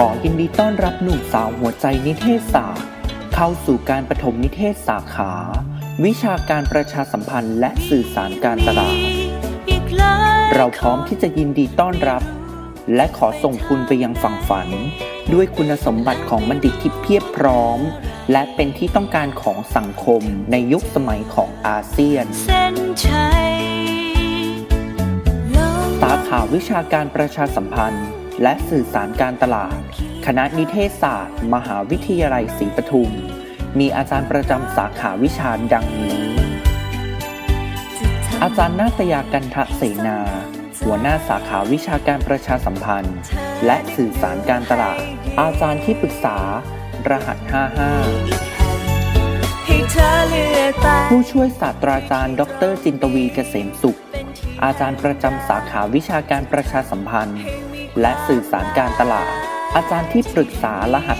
รับหนุ่มสาวหัวใจนิเทศศาสตร์ เข้าสู่การประถมนิเทศสาขา วิชาการประชาสัมพันธ์และสื่อสารการตลาด เราพร้อมที่จะยินดีต้อนรับ และขอส่งคุณไปยังฝั่งฝัน ด้วยคุณสมบัติของบัณฑิตที่เพียบพร้อม และเป็นที่ต้องการของสังคมในยุคสมัยของอาเซียนเส้นชัยลงสาขาวิชาการประชาสัมพันธ์ และสื่อสารการตลาด คณะนิเทศศาสตร์ มหาวิทยาลัยศรีปทุม มีอาจารย์ประจำสาขาวิชาดังนี้ อาจารย์นาตยากันทะเสนา หัวหน้าสาขาวิชาการประชาสัมพันธ์ และสื่อสารการตลาด อาจารย์ที่ปรึกษา รหัส 55ให้เธอเลือกไปผู้ช่วยศาสตราจารย์ ดรจินตวีเกษมสุข อาจารย์ประจำสาขาวิชาการประชาสัมพันธ์ และสื่อสารการตลาด อาจารย์ที่ปรึกษารหัส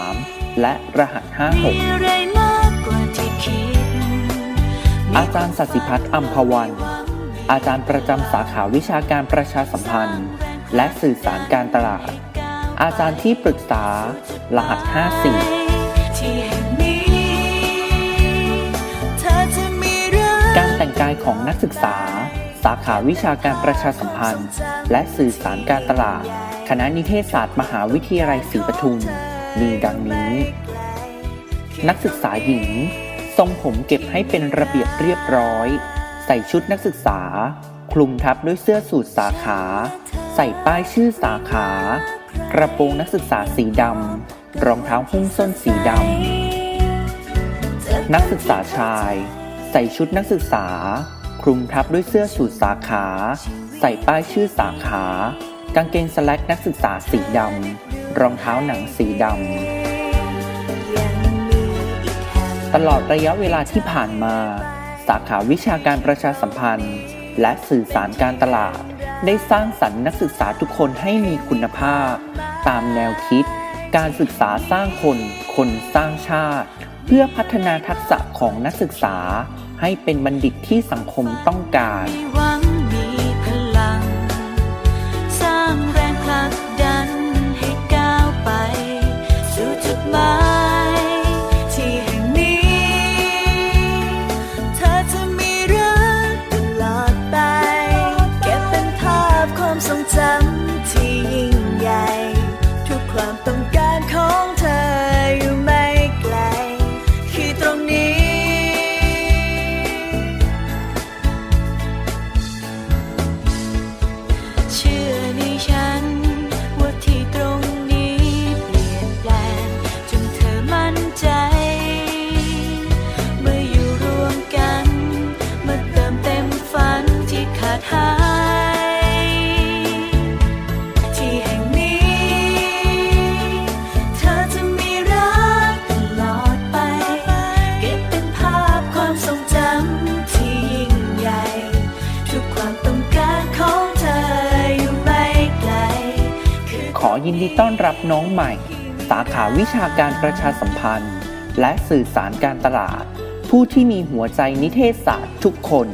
53 และรหัส 56 อาจารย์สัสิพัฒน์อัมพวัน อาจารย์ประจำสาขาวิชาการประชาสัมพันธ์ และสื่อสารการตลาด อาจารย์ที่ปรึกษารหัส 54 การแต่งกายของนักศึกษา สาขาวิชาการประชาสัมพันธ์ และสื่อสารการตลาด คณะนิเทศศาสตร์มหาวิทยาลัยศรีปทุม มีดังนี้ นักศึกษาหญิง ทรงผมเก็บให้เป็นระเบียบเรียบร้อย ใส่ชุดนักศึกษา คลุมทับด้วยเสื้อสูทสาขา ใส่ป้ายชื่อสาขา กระโปรงนักศึกษาสีดำ รองเท้าหุ้มส้นสีดำ นักศึกษาชาย ใส่ชุดนักศึกษา คลุมทับด้วยเสื้อสูทสาขา ใส่ป้ายชื่อสาขา กางเกงสแล็กนักศึกษาสีดำ รองเท้าหนังสีดำ ตลอดระยะเวลาที่ผ่านมา สาขาวิชาการประชาสัมพันธ์ และสื่อสารการตลาด ได้สร้างสรรค์นักศึกษาทุกคนให้มีคุณภาพ ตามแนวคิด การศึกษาสร้างคน คนสร้างชาติ เพื่อพัฒนาทักษะของนักศึกษา ให้เป็นบัณฑิตที่สังคมต้องการความทรงจำที่ยิ่งใหญ่ ทุกความต้อง ขอยินดีต้อนรับน้องใหม่ สาขาวิชาการประชาสัมพันธ์ และสื่อสารการตลาด ผู้ที่มีหัวใจนิเทศศาสตร์ทุกคน